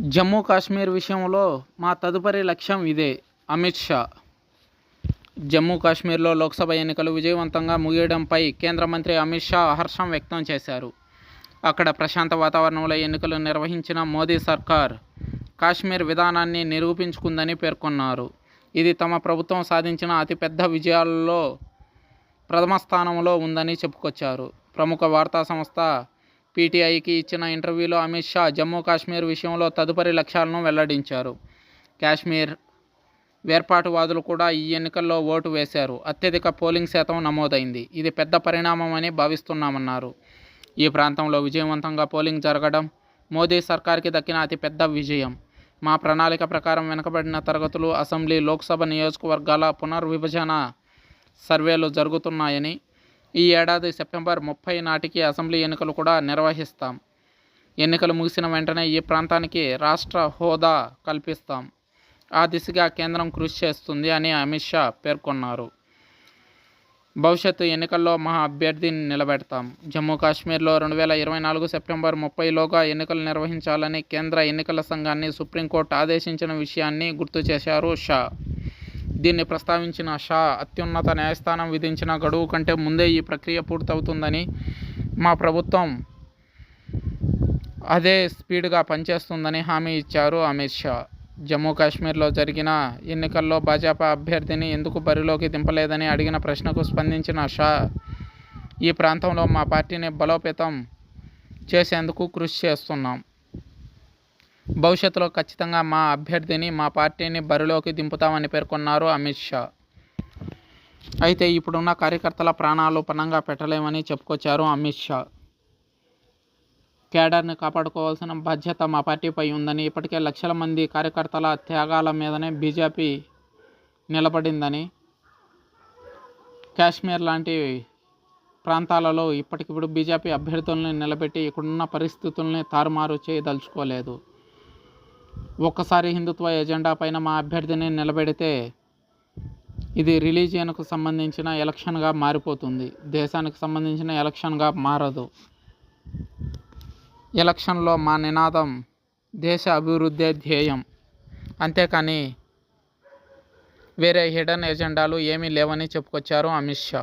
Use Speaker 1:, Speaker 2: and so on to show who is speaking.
Speaker 1: జమ్మూ కాశ్మీర్ విషయంలో మా తదుపరి లక్ష్యం ఇదే అమిత్ షా. జమ్మూ కాశ్మీర్లో లోక్సభ ఎన్నికలు విజయవంతంగా ముగియడంపై కేంద్ర మంత్రి అమిత్ షా హర్షం వ్యక్తం చేశారు. అక్కడ ప్రశాంత వాతావరణంలో ఎన్నికలు నిర్వహించిన మోదీ సర్కార్ కాశ్మీర్ విధానాన్ని నిరూపించుకుందని పేర్కొన్నారు. ఇది తమ ప్రభుత్వం సాధించిన అతిపెద్ద విజయాల్లో ప్రథమ స్థానంలో ఉందని చెప్పుకొచ్చారు. ప్రముఖ వార్తా సంస్థ పీటీఐకి ఇచ్చిన ఇంటర్వ్యూలో అమిత్ షా జమ్మూ కాశ్మీర్ విషయంలో తదుపరి లక్ష్యాలను వెల్లడించారు. కాశ్మీర్ వేర్పాటువాదులు కూడా ఈ ఎన్నికల్లో ఓటు వేశారు. అత్యధిక పోలింగ్ శాతం నమోదైంది. ఇది పెద్ద పరిణామమని భావిస్తున్నామన్నారు. ఈ ప్రాంతంలో విజయవంతంగా పోలింగ్ జరగడం మోదీ సర్కార్కి దక్కిన అతిపెద్ద విజయం. మా ప్రణాళిక ప్రకారం వెనుకబడిన తరగతులు అసెంబ్లీ లోక్సభ నియోజకవర్గాల పునర్విభజన సర్వేలు జరుగుతున్నాయని ఈ ఏడాది సెప్టెంబర్ ముప్పై నాటికి అసెంబ్లీ ఎన్నికలు కూడా నిర్వహిస్తాం. ఎన్నికలు ముగిసిన వెంటనే ఈ ప్రాంతానికి రాష్ట్ర హోదా కల్పిస్తాం. ఆ దిశగా కేంద్రం కృషి చేస్తుంది అని అమిత్ షా పేర్కొన్నారు. భవిష్యత్తు ఎన్నికల్లో మా అభ్యర్థిని నిలబెడతాం. జమ్మూ కాశ్మీర్లో రెండు వేల ఇరవై నాలుగు సెప్టెంబర్ ముప్పైలోగా ఎన్నికలు నిర్వహించాలని కేంద్ర ఎన్నికల సంఘాన్ని సుప్రీంకోర్టు ఆదేశించిన విషయాన్ని గుర్తు చేశారు షా. దీన్ని ప్రస్తావించిన షా అత్యున్నత న్యాయస్థానం విధించిన గడువు కంటే ముందే ఈ ప్రక్రియ పూర్తవుతుందని మా ప్రభుత్వం అదే స్పీడ్గా పనిచేస్తుందని హామీ ఇచ్చారు అమిత్ షా. జమ్మూ కాశ్మీర్లో జరిగిన ఎన్నికల్లో భాజపా అభ్యర్థిని ఎందుకు బరిలోకి దింపలేదని అడిగిన ప్రశ్నకు స్పందించిన షా ఈ ప్రాంతంలో మా పార్టీని బలోపేతం చేసేందుకు కృషి చేస్తున్నాం. భవిష్యత్తులో ఖచ్చితంగా మా అభ్యర్థిని మా పార్టీని బరిలోకి దింపుతామని పేర్కొన్నారు అమిత్ షా. అయితే ఇప్పుడున్న కార్యకర్తల ప్రాణాలు పణంగా పెట్టలేమని చెప్పుకొచ్చారు అమిత్ షా. కేడర్ని కాపాడుకోవాల్సిన బాధ్యత మా పార్టీపై ఉందని ఇప్పటికే లక్షల మంది కార్యకర్తల త్యాగాల మీదనే బీజేపీ నిలబడిందని కాశ్మీర్ లాంటి ప్రాంతాలలో ఇప్పటికిప్పుడు బీజేపీ అభ్యర్థుల్ని నిలబెట్టి ఇక్కడున్న పరిస్థితుల్ని తారుమారు చేయదలుచుకోలేదు. ఒక్కసారి హిందుత్వ ఎజెండా పైన మా అభ్యర్థిని నిలబెడితే ఇది రిలీజియన్కు సంబంధించిన ఎలక్షన్గా మారిపోతుంది. దేశానికి సంబంధించిన ఎలక్షన్గా మారదు. ఎలక్షన్లో మా నినాదం దేశ అభివృద్ధే ధ్యేయం. అంతేకాని వేరే హిడెన్ ఎజెండాలు ఏమీ లేవని చెప్పుకొచ్చారు అమిత్ షా.